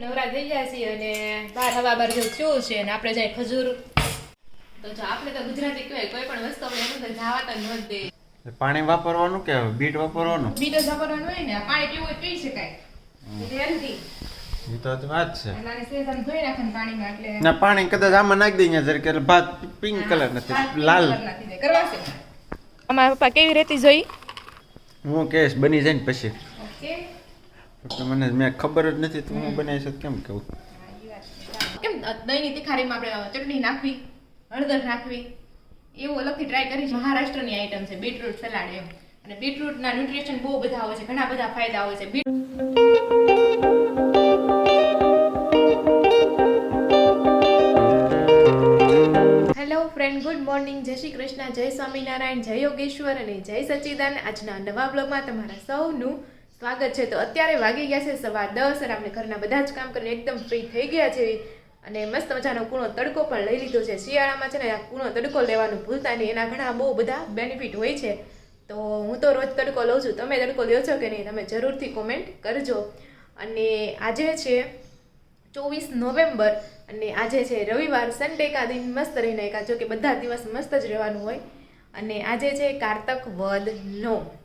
નવરા થઈ ગયા છીએ અને બહાર હવા બહાર જેવું થયું છે અને આપણે જાય ખજૂર. તો જો આપણે તો ગુજરાતી કહેવાય કોઈ પણ વસ્તુ આપણે તો જાવા તો ન જ દે પાણી વાપરવાનું કે બીટ વાપરવાનું? બીજો વાપરવાનું હોય ને પાણી પીવું હોય પી શકાય. હેલ્ધી એ તો વાત છે. ના પાણી કદાચ આમાં નાખી દઈએ જરીક એટલે ભાત પિંક કલર નથી લાલ. અમારા પપ્પા કેવી રેતી જોઈ? હું કેશ બની જાય ને પછી. ઓકે. તો મને મેં ખબર જ નથી તો હું બનાવી શકું કેમ કહું? કેમ દહીંની તિખારીમાં આપણે ચટણી નાખવી હળદર નાખવી એવું અલગથી ટ્રાય કરી મહારાષ્ટ્રની આઈટમ છે બીટરૂટ સલાડ એમ. અને બીટરૂટના ન્યુટ્રિશન બહુ બધા હોય છે ઘણા બધા ફાયદા હોય છે. બીટ હેલો ફ્રેન્ડ ગુડ મોર્નિંગ જય શ્રી કૃષ્ણ જય સ્વામિનારાયણ જય યોગેશ્વર અને જય સચ્ચિદાન આજના નવા બ્લોગમાં તમારા સૌનું સ્વાગત છે. તો અત્યારે વાગી ગયા છે સવા દસ અને આપણે ઘરના બધા જ કામ કરીને એકદમ ફ્રી થઈ ગયા છે. અને મસ્ત મજાનો કૂણો તડકો પણ લઈ લીધો છે. શિયાળામાં છે ને આ કૂણો તડકો લેવાનું ભૂલતા નહીં. એના ઘણા બહુ બધા બેનિફિટ હોય છે. તો હું તો રોજ તડકો લઉં છું. તમે તડકો લ્યો છો કે નહીં? તમે જરૂરથી કોમેન્ટ કરજો. અને આજે છે ચોવીસ નવેમ્બર અને આજે છે રવિવાર. સન્ડે કા દિન મસ્ત રહીને કા જો કે બધા દિવસ મસ્ત જ રહેવાનું હોય. અને આજે છે કારતક વદ નો.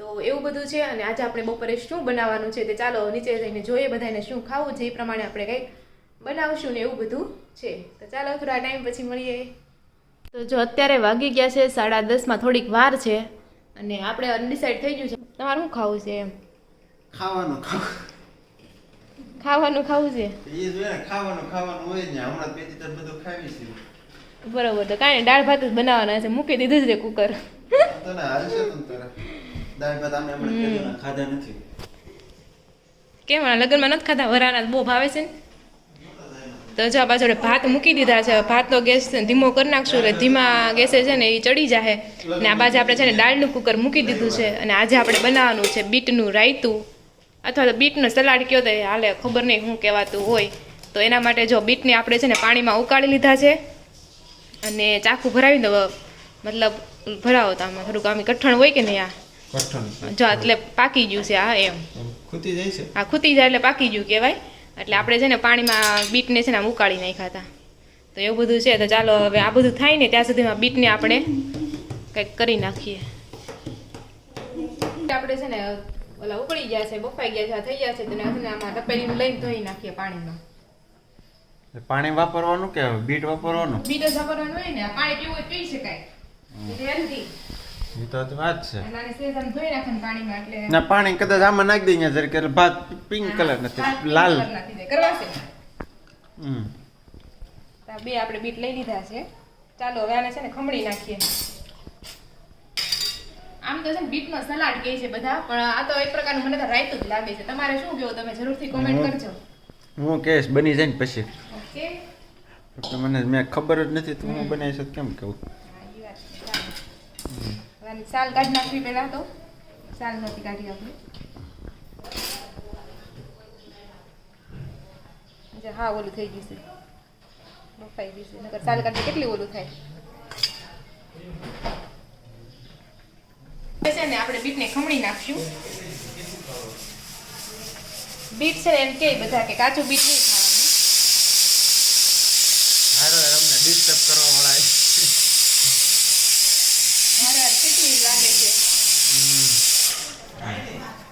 તો એવું બધું છે અને આજે આપણે બપોરે શું બનાવવાનું છે તે ચાલો નીચે જઈને જોઈએ બધાને શું ખાવું છે એ પ્રમાણે આપણે કંઈક બનાવશું ને એવું બધું છે. તો ચાલો થોડા ટાઈમ પછી મળીએ. તો જો અત્યારે વાગી ગયા છે સાડા દસમાં થોડીક વાર છે અને આપણે અનડિસાઈડ થઈ ગયું છે. તમારે શું ખાવું છે એમ? ખાવાનું ખાવાનું ખાવું છે? ખાવાનું ખાવાનું હોય ને. હમણાં બે દિવસ બધું ખાવી છે. બરોબર તો કાંઈ દાળ ભાત જ બનાવવાના છે. મૂકી દીધું જ રે કુકર તો ને હાલશે તો તારે. દાળ ભાત અમે હમણાં કીધું ને, ખાધા નથી. કેમ આ લગ્નમાં નથી ખાતા વરાના બહુ ભાવે છે ને? તો જો પાછળ ભાત મૂકી દીધા છે. ભાતનો ગેસ ધીમો કરી નાખશું એટલે ધીમા ગેસે છે ને એ ચડી જાય ને આ બાજુ આપણે છે ને દાળનું કુકર મૂકી દીધું છે અને આજે આપણે બનાવવાનું છે બીટનું રાયતું. અથવા તો બીટનો સલાડ કયો તો હાલે ખબર નહીં શું કહેવાતું હોય. તો એના માટે જો બીટને આપણે છે ને પાણીમાં ઉકાળી લીધા છે. અને ચાકુ ભરાવી દો મતલબ ભરાવો તો આમાં થોડુંક આમ કઠણ હોય કે નહીં આ? જો એટલે પાકી ગયું છે આ એમ. ખૂતી જાય છે? હા ખૂતી જાય એટલે પાકી ગયું કહેવાય. એટલે આપણે છે ને પાણીમાં બીટને છે ને ઉકાળી નાખ્યા હતા. તો એવું બધું છે તો ચાલો હવે આ બધું થાય ને ત્યાં સુધીમાં બીટને આપણે કંઈક કરી નાખીએ. આપણે છે ને ઓલા ઉકળી ગયા છે બફાઈ ગયા છે થઈ ગયા છે તેને આમાં તપેલીનું લઈને ધોઈ નાખીએ પાણીમાં. પાણી વાપરવાનું કે બીટ વાપરવાનું? બીટ જ વાપરવાનું હોય ને પાણી પીવું પી શકાય. હેલ્ધી એ તો વાત છે. ના પાણી કદાચ આમાં નાખી દઈએ જરીક એટલે ભાત પિંક કલર નથી લાલ. હમ. બે આપણે બીટ લઈ લીધા છે. ચાલો હવે આને છે ને ખમણી નાખીએ. આમ તો છે ને બીટનો સલાડ કહે છે બધા પણ આ તો એક પ્રકારનું મને તો રાયતું જ લાગે છે. તમારે શું કહો તમે જરૂરથી કોમેન્ટ કરજો. હું કેશ બની જાય ને પછી. ઓકે. મને મેં ખબર જ નથી તો હું બનાવી શકું કેમ કહું. હવે સાલ કાઢી નાખવી પહેલા તો. સાલ નથી કાઢી આપણે. હા, ઓલું થઈ ગયું છે. બફાઈ ગયું છે. નકર સાલ કાઢી કેટલી ઓલું થાય? છે ને, આપણે બીટને ખમણી નાખશું બીટ છે એમ કે બધા કે કાચું બીટ નહીં ખાવાનું હારો અમને ડિસ્ટર્બ કરવા વાળા મારે આ કેટલી લાગે છે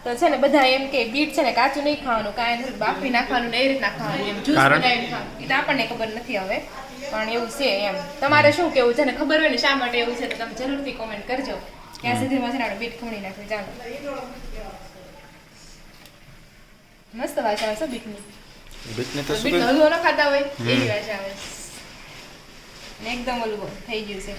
તો છે ને બધા એમ કે બીટ છે ને કાચું નહીં ખાવાનું કાંઈ નથી બાફી નાખવાનું ને એ રીતના ખાવાનું એમ જ્યુસ બનાવીને ખાવાનું. એ તો આપણને ખબર નથી હવે પણ એવું છે એમ. તમારે શું કેવું છે ને ખબર હોય ને શા માટે એવું છે તો તમે જરૂરથી કોમેન્ટ કરજો. ત્યાં સુધી છે બીટ ખમણી નાખે ચાલો. મસ્ત વાસ આવે છે બીટની. બીટને તો શું બીટનો હલવો ન ખાતા હોય એવી વાસ આવે ને એકદમ હલવો થઈ ગયું છે.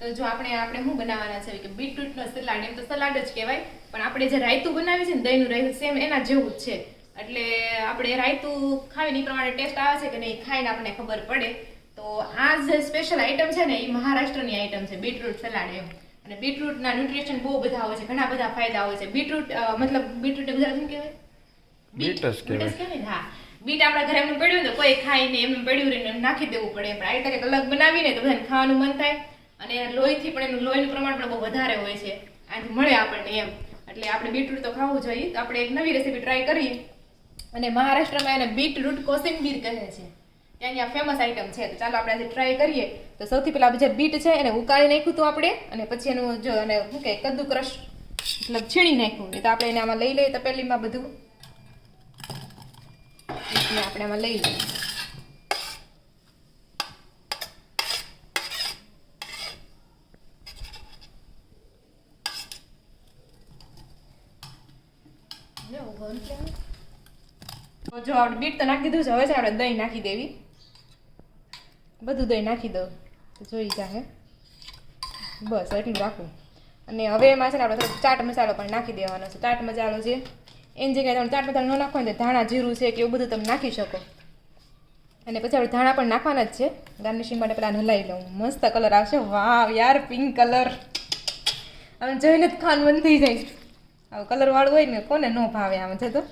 તો જો આપણે આપણે શું બનાવવાના છે? કે બીટરૂટનો સલાડ એમ તો સલાડ જ કહેવાય પણ આપણે જે રાયતું બનાવીએ છીએ ને દહીંનું રાયતું સેમ એના જેવું જ છે. એટલે આપણે રાયતું ખાવીને એ પ્રમાણે ટેસ્ટ આવે છે કે નહીં ખાઈને આપણને ખબર પડે. તો આ જે સ્પેશિયલ આઈટમ છે ને એ મહારાષ્ટ્રની આઈટમ છે બીટરૂટ સલાડ એમ. અને બીટરૂટના ન્યુટ્રિશન બહુ બધા હોય છે ઘણા બધા ફાયદા હોય છે. બીટરૂટ મતલબ બીટરૂટ ગુજરાતીમાં કહેવાય? બીટ કહેવાય. ને, હા. બીટ આપણા ઘરે એમ પડ્યું ને કોઈ ખાઈને એમ પડ્યું રહીને નાખી દેવું પડે. પણ આવી રીતે અલગ બનાવીને તો બધાને ખાવાનું મન થાય. અને લોહીથી પણ એનું લોહીનું પ્રમાણ પણ બહુ વધારે હોય છે. આથી મળે આપણને એમ. એટલે આપણે બીટરૂટ તો ખાવું જોઈએ. તો આપણે એક નવી રેસીપી ટ્રાય કરીએ અને મહારાષ્ટ્રમાં એને બીટરૂટ કોસિંબીર કહે છે. ત્યાંની આ ફેમસ આઈટમ છે. તો ચાલો આપણે આજે ટ્રાય કરીએ. તો સૌથી પહેલાં જે બીટ છે એને ઉકાળી નાખ્યું હતું આપણે. અને પછી એનું જો અને શું કહે કદ્દુ ક્રશ મતલબ છીણી નાખ્યું. એ તો આપણે એને આમાં લઈ લઈએ તપેલીમાં બધું. એટલે આપણે આમાં લઈ લઈએ. જો આપણે બીટ તો નાખી દીધું છે, હવે આપણે દહીં નાખી દેવી. બધું દહીં નાખી દઉં. તો જોઈ જાહે. બસ, એટલું રાખવું અને હવે એમાં છે ને આપણે થોડોક ચાટ મસાલો પણ નાખી દેવાનો છે. ચાટ મસાલો છે એની જગ્યાએ તમે ચાટ મસાલો ન નાખો ને ધાણા, જીરું છે કે એવું બધું તમે નાખી શકો. અને પછી આપણે ધાણા પણ નાખવાના જ છે. ગાર્નિશિંગ માટે પેલા હલાવી લઉં. મસ્ત કલર આવશે. વાવ, યાર પિંક કલર. આમ જોઈને જ ખાન બંધ થઈ જાય. આવું કલર વાળું હોય ને કોને ન ભાવે આમ છે તો.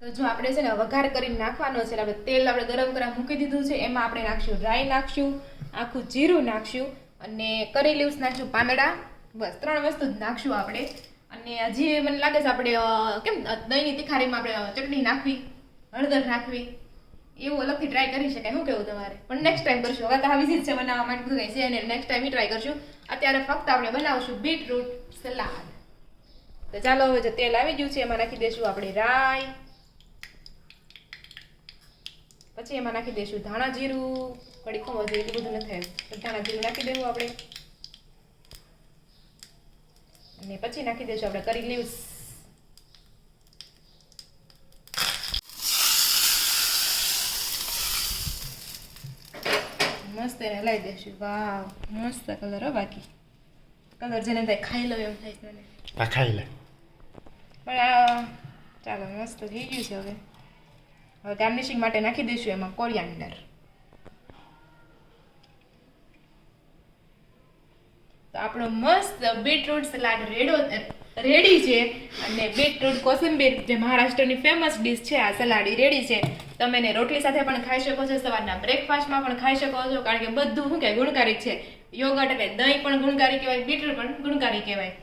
તો જો આપણે છે ને વઘાર કરીને નાખવાનો છે. આપણે તેલ આપણે ગરમ કરવા મૂકી દીધું છે. એમાં આપણે નાખશું રાઈ નાખશું, આખું જીરું નાખશું અને કરી લીવ્સ નાખશું પાંદડા. બસ, ત્રણ વસ્તુ જ નાખશું આપણે. અને હજી મને લાગે છે આપણે કેમ દહીંની તિખારીમાં આપણે ચટણી નાખવી, હળદર નાખવી, એવું અલગથી ટ્રાય કરી શકાય. શું કેવું તમારે? પણ નેક્સ્ટ ટાઈમ કરશું. હવે તો આ જ છે બનાવવા માટે બધું કંઈ છે અને નેક્સ્ટ ટાઈમ ટ્રાય કરશું. અત્યારે ફક્ત આપણે બનાવશું બીટરૂટ સલાડ તો ચાલો, હવે જે તેલ આવી ગયું છે, એમાં નાખી દઈશું આપણે રાઈ. પછી એમાં નાખી દઈશું ધાણા જીરું. કડી ખોવા જોઈએ એટલું બધું નથી તો ધાણા જીરું નાખી દેવું આપણે. અને પછી નાખી દઈશું આપણે કરી લીવ્સ મસ્ત એને હલાવી દઈશું વાવ મસ્ત કલર હો બાકી. કલર જેને થાય ખાઈ લો એમ થાય મને. આ ખાઈ લે. પણ આ ચાલો મસ્ત થઈ ગયું છે હવે. હવે ગાર્નિશિંગ માટે નાખી દઈશું એમાં કોરિયાન્ડર તો આપણો મસ્ત બીટરૂટ સલાડ રેડો, રેડી છે. અને બીટરૂટ કોથિંબીર જે મહારાષ્ટ્રની ફેમસ ડીશ છે, આ સલાડ રેડી છે. તમે એને રોટલી સાથે પણ ખાઈ શકો છો, સવારના બ્રેકફાસ્ટમાં પણ ખાઈ શકો છો, કારણ કે બધું શું કે ગુણકારી છે. યોગર્ટ એટલે દહીં પણ ગુણકારી કહેવાય બીટરૂટ પણ ગુણકારી કહેવાય.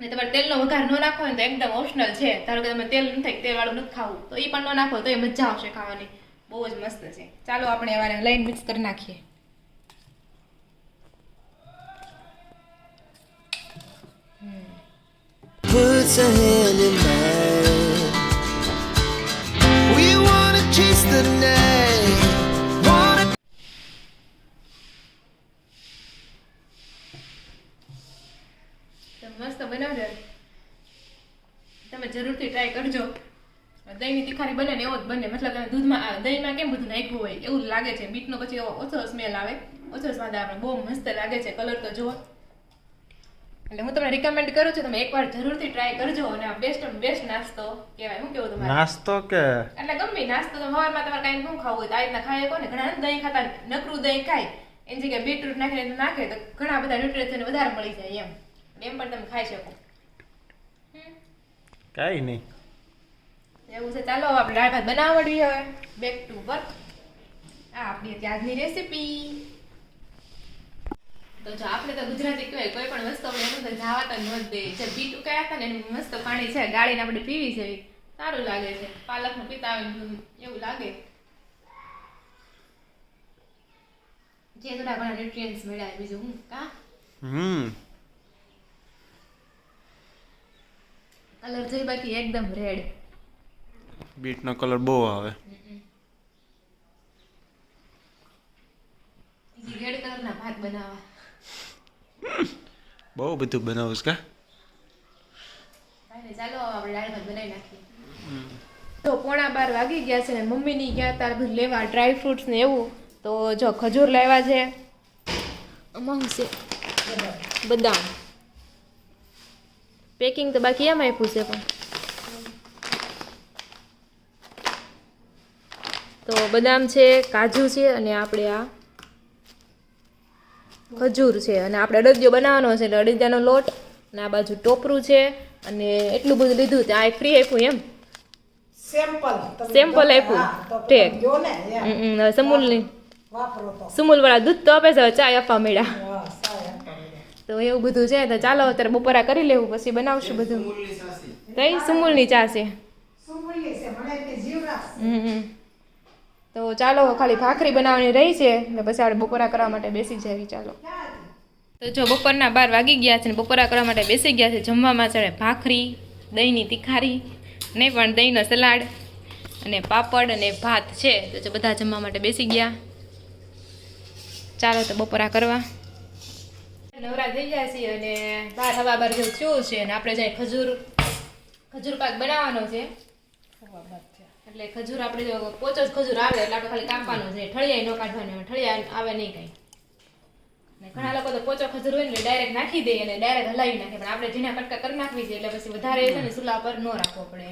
અને તમારે તેલનો વઘાર ન નાખો તો એકદમ ઓપ્શનલ છે. ધારો કે તમે તેલ નથી તેલવાળું નથી ખાવું, તો એ પણ ન નાખો તો એ મજા આવશે ખાવાની. બહુ જ મસ્ત છે. ચાલો આપણે હવે લઈને મિક્સ કરી નાખીએ. Puts a hand in mine. We wanna chase the night. Wanna મસ્ત બનાવજો. તમે જરૂરથી ટ્રાય કરજો. દહીંની તિખારી બને ને એવો જ બને. મતલબ તમે દૂધમાં દહીંમાં કેમ બધું નાખ્યું હોય એવું લાગે છે. બીટનો પછી એવો ઓછો સ્મેલ આવે. ઓછો સ્વાદ આવે. બહુ મસ્ત લાગે છે. કલર તો જુઓ. એટલે હું તમને રિકમેન્ડ કરું છું તમે એકવાર જરૂરથી ટ્રાય કરજો અને આ બેસ્ટ બેસ્ટ નાસ્તો કહેવાય. હું કેવું તમારે? નાસ્તો કે? એટલે ગમે નાસ્તો તો સવારમાં તમારે કાંઈ શું ખાવું હોય તો આ રીતના ખાઈ શકો ને ઘણા દહીં ખાતા નકરું દહીં ખાય. એની જગ્યાએ બીટરૂટ નાખીને નાખે તો ઘણા બધા ન્યુટ્રિશન વધારે મળી જાય એમ. એમ પણ તમે ખાઈ શકો. કાંઈ નહીં. એવું છે ચાલો આપણે દાળ ભાત બનાવવા માંડીએ હવે. બેક ટુ વર્ક આ આપણી આજની રેસીપી તો જો આપણે તો ગુજરાતી કહેવાય કોઈ પણ વસ્તુ આપણે એનું તો જાવા ન જ દે જે બીટ ઉકાયા હતા ને એનું મસ્ત પાણી છે ગાળીને આપણે પીવી છે. સારું લાગે છે. પાલકનું પીતા હોય એવું લાગે. જે થોડા ઘણા ન્યુટ્રિયન્ટ્સ મળ્યા બીજું હું? કા? હમ. કલર જોઈ બાકી એકદમ રેડ બીટનો કલર બહુ આવે. રેડ કલરના ભાત બનાવવા. બહુ બધું બનાવું કા? ચાલો આપણે દાળ ભાત બનાવી નાખીએ. તો પોણા બાર વાગી ગયા છે ને મમ્મીની ગયા તાર બધું લેવા ડ્રાય ફ્રૂટ્સ ને એવું. તો જો ખજૂર લાવ્યા છે. આમાં છે. બદામ. પેકિંગ તો બાકી એમ આપ્યું છે પણ. તો બદામ છે કાજુ છે અને આપણે આ ખજૂર છે. અને આપણે અડદિયો બનાવવાનો છે. એટલે અડદિયાનો લોટ અને આ બાજુ ટોપરું છે. અને એટલું બધું લીધું ત્યાં આ ફ્રી આપ્યું એમ. સેમ્પલ સેમ્પલ આપ્યું. ટેક ઠીક. સમૂલની. વાપરો તો. દૂધ તો આપે છે ચા ચાય આપવા મળ્યા. તો એવું બધું છે તો ચાલો અત્યારે બપોરા કરી લેવું પછી બનાવશું બધું. મૂળની સાસી તો એ સુમુલની ચા છે શું બોલીએ છે મને કે જીવ રાખ હમ હમ. તો ચાલો, ખાલી ભાખરી બનાવવાની રહી છે ને પછી આપણે બપોરા કરવા માટે બેસી જવી, ચાલો. તો જો બપોરના બાર વાગી ગયા છે ને બપોરા કરવા માટે બેસી ગયા છે, જમવામાં છે ભાખરી, દહીંની તીખારી, ને પણ દહીંનો સલાડ અને પાપડ અને ભાત છે. તો જો બધા જમવા માટે બેસી ગયા. ચાલો તો બપોરા કરવા. નવરા થઈ ગયા છીએ અને બાર હવા બાર જેવું થયું છે અને આપણે જાય ખજૂર ખજૂર પાક બનાવવાનો છે. એટલે ખજૂર આપણે જો પોચો જ ખજૂર આવે એટલે આપણે ખાલી કાપવાનું છે. ઠળિયા ન કાઢવાની ઠળિયા આવે નહીં કંઈ. ઘણા લોકો તો પોચો ખજૂર હોય ને ડાયરેક્ટ નાખી દે અને ડાયરેક્ટ હલાવી નાખે. પણ આપણે ઝીણા કટકા કરી નાખવી છે એટલે પછી વધારે છે ને સુલા પર ન રાખવો પડે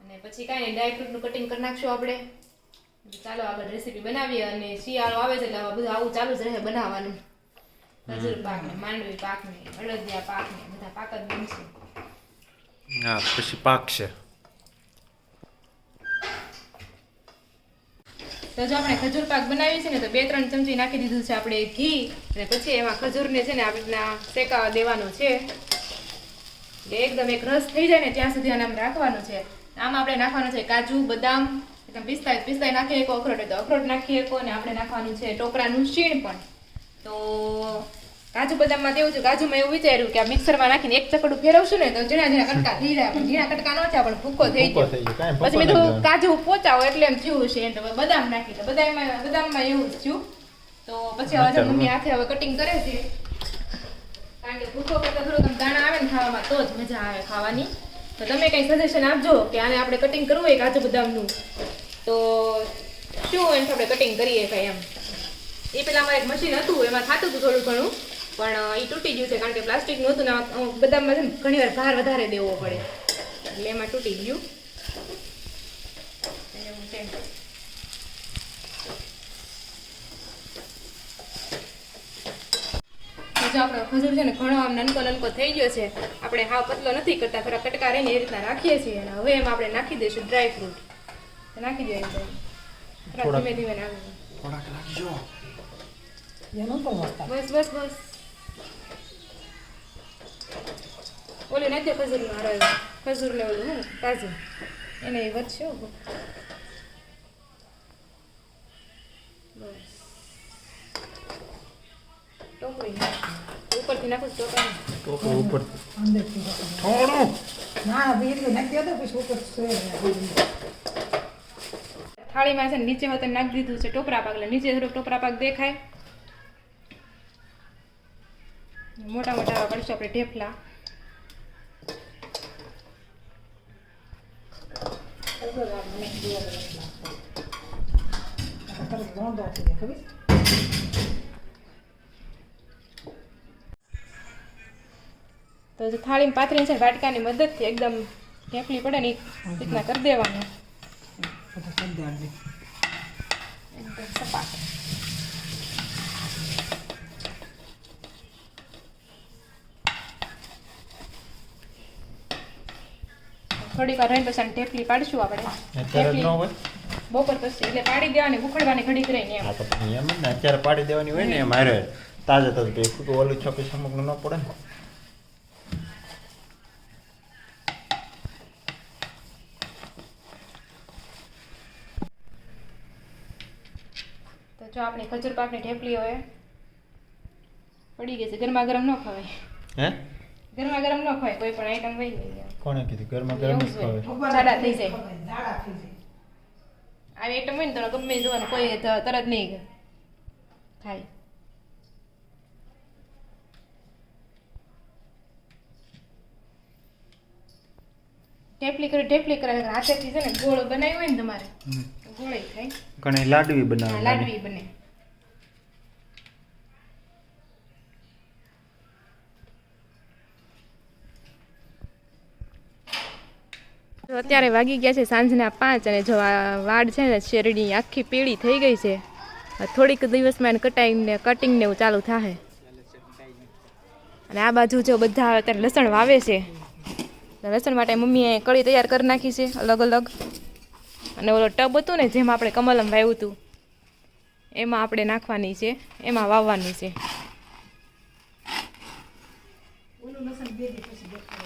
અને પછી કાંઈ નહીં નું કટિંગ કરી નાખશું આપણે. ચાલો આગળ રેસીપી બનાવીએ અને શિયાળો આવે છે એટલે બધું આવું ચાલુ જ રહે બનાવવાનું. ખજૂર પાક ને માંડવી પાક ને અડદિયા પાક ને બધા પાક જ બનશે. હા પછી પાકશે તો જો આપણે ખજૂર પાક બનાવી છે ને, તો બે ત્રણ ચમચી નાખી દીધું છે આપણે ઘી. અને પછી એમાં ખજૂરને છે ને આપણે શેકાવા દેવાનો છે. એકદમ એક રસ થઈ જાય ને, ત્યાં સુધી આને આમ રાખવાનું છે. આમાં આપણે નાખવાનું છે કાજુ, બદામ, એકદમ પિસ્તાય પિસ્તાય નાખીએ એક અખરોટ તો અખરોટ નાખીએ અને આપણે નાખવાનું છે ટોપરાનું શીણ પણ. તો કાજુ બદામમાં દેવું છે કાજુમાં એવું વિચાર્યું કે આ મિક્સરમાં નાખીને એક ચકડું ફેરવશું ને તો ઝીણા ઝીણા કટકા થઈ પણ ઝીણા કટકા ન થયા પણ ભૂકો થઈ ગયો. પછી મેં કીધું કાજુ પોચાવો એટલે એમ થયું છે તો બદામ નાખી તો બદામમાં બદામમાં એવું જ થયું. તો પછી હવે મમ્મી હાથે હવે કટિંગ કરે છે. કારણ કે ભૂકો કરતા થોડું તમે દાણા આવે ને ખાવામાં તો જ મજા આવે ખાવાની. તો તમે કંઈ સજેશન આપજો કે આને આપણે કટિંગ કરવું હોય કાજુ બદામનું. તો શું એમ આપણે કટિંગ કરીએ કાંઈ એમ? એ પેલા અમારે એક મશીન હતું એમાં થતું હતું થોડું ઘણું. પણ એ તૂટી ગયું છે કારણ કે પ્લાસ્ટિકનું હતું ને આમાં છે ને ઘણી વાર ભાર વધારે દેવો પડે. એટલે એમાં તૂટી ગયું. એવું છે. જો આપણો ખજૂર છે ને ઘણો આમ નનકો નનકો થઈ ગયો છે આપણે હાવ પતલો નથી કરતા થોડા કટકા રહીને એ રીતના રાખીએ છીએ અને હવે એમાં આપણે નાખી દઈશું ડ્રાય ફ્રૂટ નાખી દઈએ ધીમે ધીમે નાખી થોડાક બસ બસ બસ. ઓલી નાખી દે ખજૂર નો ખજૂર ને ઓલું હું કાજુ. એને એ વધશે બસ. ટોપરી ઉપરથી નાખું ટોપરી. ટોપો ઉપર. થોડું. ના બીજું નાખી દો પછી ઉપર થાળીમાં છે ને નીચે હોતે નાખી દીધું છે ટોપરા પાક એટલે નીચે થોડુંક ટોપરા પાક દેખાય. મોટા મોટા કરશું આપણે ઢેફલા તરત ગોંદો થઈ જાય ખબર તો જે થાળીમાં પાથરીને છે ને વાટકાની મદદથી એકદમ ઢેફલી પડે ને એ રીતના કરી દેવાનું. કરી દેવાનું. એકદમ સપાટ. થોડીક વાર રહીને પછી ઢેફલી પાડીશું આપણે. બપોર પછી એટલે પાડી દેવાની ઉખડવાની ઘડીક રહીને એમ. તો એમ ને અત્યારે પાડી દેવાની હોય ને એમ હારે તાજે તાજે પછી ખોટું ઓલું છપી સમગ્ર ન પડે ને. તો જો આપણી ખજૂર પાકની ઢેફલી હોય પડી ગઈ છે ગરમા ગરમ ન ખવાય. હે? ગરમા ગરમ ન ખવાય કોઈ પણ આઈટમ વહી નહીં કોણે કીધું? ગરમા ગરમ જ જ જાડા થઈ જાય. જાડા થઈ જાય. આ આઈટમ હોય ને તો ગમે જોવાનું કોઈ તરત નહીં ખાય. ઢેપલી કરી ઢેપલી કરે હાથેથી છે ને ગોળ બનાવ્યો હોય ને તમારે ગોળે થાય ઘણી લાડવી બનાવે લાડવી બને. અત્યારે વાગી ગયા છે સાંજના પાંચ અને જો વાડ છે ને શેરડી આખી પીળી થઈ ગઈ છે. થોડીક દિવસમાં એને કટાઈ ને કટિંગ ને એવું ચાલુ થાય અને આ બાજુ જો બધા અત્યારે લસણ વાવે છે. લસણ માટે મમ્મીએ કળી તૈયાર કરી નાખી છે અલગ અલગ. અને ઓલો ટબ હતું ને જેમાં આપણે કમલમ વાવ્યું હતું એમાં આપણે નાખવાની છે એમાં વાવવાની છે.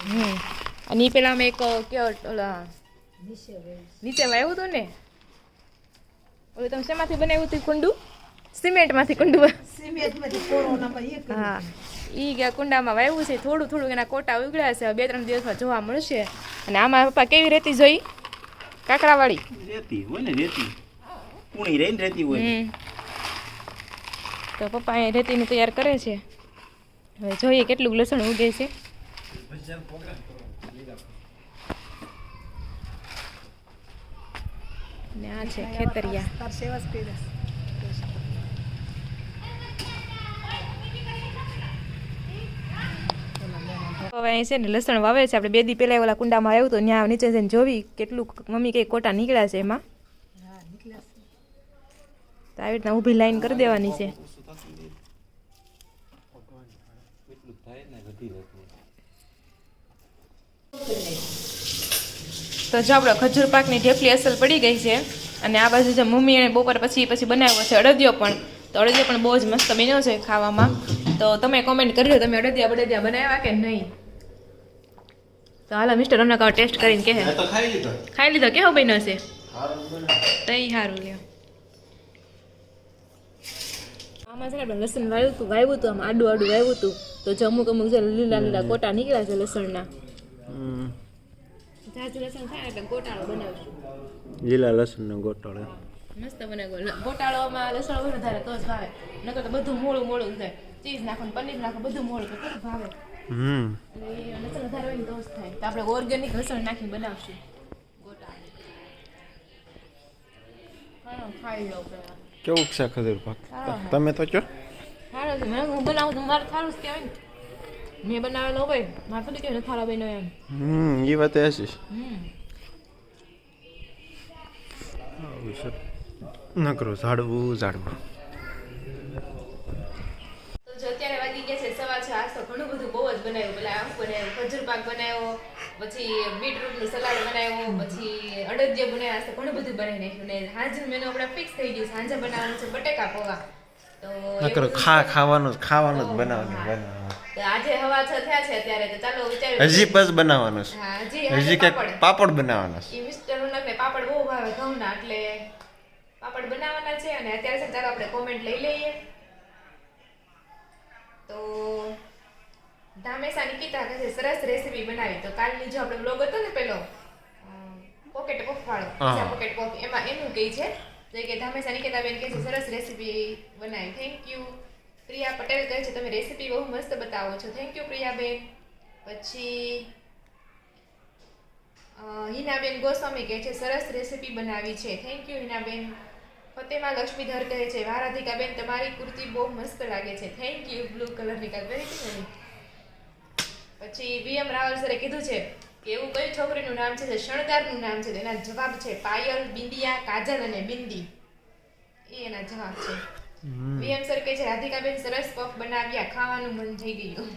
હમ. અને એ પેલા અમે એક કયો ઓલા નીચે. વાવ્યું હતું ને ઓલું તમે શેમાંથી બનાવ્યું હતું કુંડું? સિમેન્ટમાંથી કુંડું સિમેન્ટમાંથી એ. હા. ઈ ગયા કુંડામાં વાવ્યું છે થોડું થોડું એના કોટા ઉગડ્યા છે બે ત્રણ દિવસમાં જોવા મળશે. અને આમાં પપ્પા કેવી રેતી જોઈ? કાકરાવાળી. રેતી હોય ને રેતી. કુણી રહીને રેતી હોય હમ. તો પપ્પા એ રેતીનું તૈયાર કરે છે. હવે જોઈએ કેટલું લસણ ઉગે છે. ને આ છે ખેતરિયા. હવે અહીં છે ને લસણ વાવે છે. આપણે બે દી પહેલાં ઓલા કુંડામાં આવ્યું તો ત્યાં નીચે જઈને જોવી કેટલું મમ્મી કંઈ કોટા નીકળ્યા છે એમાં. હા તો આવી રીતના ઊભી લાઈન કરી દેવાની છે. તો જો આપણો ખજૂર પાકની ઢેફલી અસલ પડી ગઈ છે અને આ બાજુ જે મમ્મી એણે બપોર પછી પછી બનાવ્યો છે અડદિયો પણ. તો અડદિયો પણ બહુ જ મસ્ત બન્યો છે ખાવામાં. તો તમે કોમેન્ટ કરજો તમે અડદિયા બડદિયા બનાવ્યા કે નહીં? તો હાલો મિસ્ટર અમને કહો ટેસ્ટ કરીને કહે. ખાઈ લીધો. કેવો બન્યો છે? તઈ સારું લ્યો. આમાં છે ને આપણે લસણ વાવ્યું હતું વાવ્યું હતું આમ આડું આડું વાવ્યું હતું તો જમુક અમુક અમુક જે લીલા લીલા કોટા નીકળ્યા છે લસણના. જાજુ લસણ થાય એટલે ગોટાળો. બનાવશું લીલા લસણનો ગોટાળો મસ્ત બનાવ્યો ગોટાળોમાં લસણ વધારે તો જ ભાવે. નકર તો બધું મોળું મોળું થાય. ચીઝ નાખો ને પનીર નાખો બધું મોળું તો ભાવે. હમ. લસણ વધારે હોય ને તો જ થાય. તો આપણે ઓર્ગેનિક લસણ નાખીને બનાવશું. કેવું છે ખજૂર પાક સારો તમે તો કયો સારું છે. હું બનાવું તો મારે સારું જ કહેવાય ને. મેં બનાવેલો હોય મારે થોડી કહેવાય થાળા બન્યો એમ હમ એ વાત એ છે નકરો ઝાડવું ઝાડવું. તો અત્યારે વાગી ગયા છે સવા છ આજ તો ઘણું બધું બહુ જ બનાવ્યું. પેલા આમ બનાવ્યું ખજૂર પાક બનાવ્યો પછી બીટરૂટનું સલાડ બનાવ્યો પછી અડદિયા બનાવ્યા તો ઘણું બધું બનાવી નાખ્યું. ને હાજર મેનુ આપણે ફિક્સ થઈ ગયું સાંજે બનાવવાનું છે બટેકા પૌવા. તો નકરો ખા ખાવાનું ખાવાનું જ બનાવવાનું બનાવવાનું. તો આજે હવા છ થયા છે અત્યારે તો ચાલો વિચાર્યું હજી પસ બનાવવાનું છે. હજી કે પાપડ. બનાવવાના છે. મિસ્ટર ઉનકને પાપડ બહુ ભાવે ઘઉંના એટલે પાપડ બનાવવાના છે અને અત્યારે છે ચાલો આપણે કોમેન્ટ લઈ લઈએ. તો ધામેસા નિકિતા કહે છે સરસ રેસીપી બનાવી. તો કાલની જો આપણે બ્લોગ હતો ને પેલો પોકેટ પફ વાળો પોકેટ પફ એમાં એનું કહે છે કે ધામેસા નિકિતા બેન કહે છે સરસ રેસીપી બનાવી થેન્ક યુ પ્રિયા પટેલ કહે છે, તમે રેસીપી બહુ મસ્ત બતાવો છો. થેન્ક યુ પ્રિયા બેન પછી હિનાબેન ગોસ્વામી કહે છે, સરસ રેસીપી બનાવી છે. થેન્ક યુ હિનાબેન. ફતેમા લક્ષ્મીધર કહે છે વારાધિકાબેન તમારી કુર્તી બહુ મસ્ત લાગે છે. થેન્ક યુ બ્લુ કલરની કાલ. વેરી પછી વીએમ રાવલ સરે કીધું છે કે, એવું કયું છોકરીનું નામ છે શણગારનું નામ છે? એના જવાબ છે, પાયલ, બિંદિયા, કાજલ અને બિંદી. એ એના જવાબ છે. વીએમ સર કહે છે રાધિકાબેન સરસ પફ બનાવ્યા ખાવાનું મન થઈ ગયું.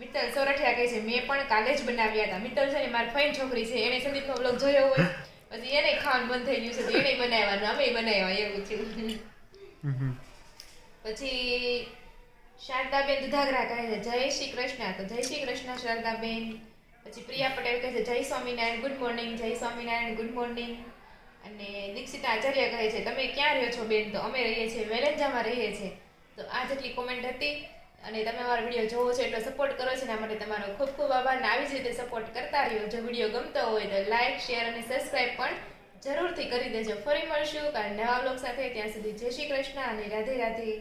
મિત્તલ સોરઠિયા કહે છે મેં પણ કાલે જ બનાવ્યા હતા. મિત્તલ છે ને મારી ફાઈન છોકરી છે એને સંદીપનો બ્લોગ જોયો હોય પછી એને ખાવાનું બંધ થઈ ગયું છે તો એને બનાવવાનું અમે બનાવ્યા એવું થયું. પછી શારદાબેન દુધાગરા કહે છે જય શ્રી કૃષ્ણ. તો જય શ્રી કૃષ્ણ શારદાબેન. પછી પ્રિયા પટેલ કહે છે જય સ્વામિનારાયણ ગુડ મોર્નિંગ જય સ્વામિનારાયણ ગુડ મોર્નિંગ. અને દીક્ષિતા આચાર્ય કહે છે, તમે ક્યાં રહ્યો છો બેન? તો અમે રહીએ છીએ વેલેન્જામાં રહીએ છીએ. તો આ જેટલી કોમેન્ટ હતી અને તમે અમારો વીડિયો જોવો છો એટલો સપોર્ટ કરો છો એના માટે તમારો ખૂબ ખૂબ આભાર. ને આવી જ રીતે સપોર્ટ કરતા રહ્યો. જો વીડિયો ગમતો હોય તો લાઇક શેર અને સબસ્ક્રાઇબ પણ જરૂરથી કરી દેજો. ફરી મળશું કારણ નવા બ્લોગ સાથે. ત્યાં સુધી જય શ્રી કૃષ્ણ અને રાધે રાધે.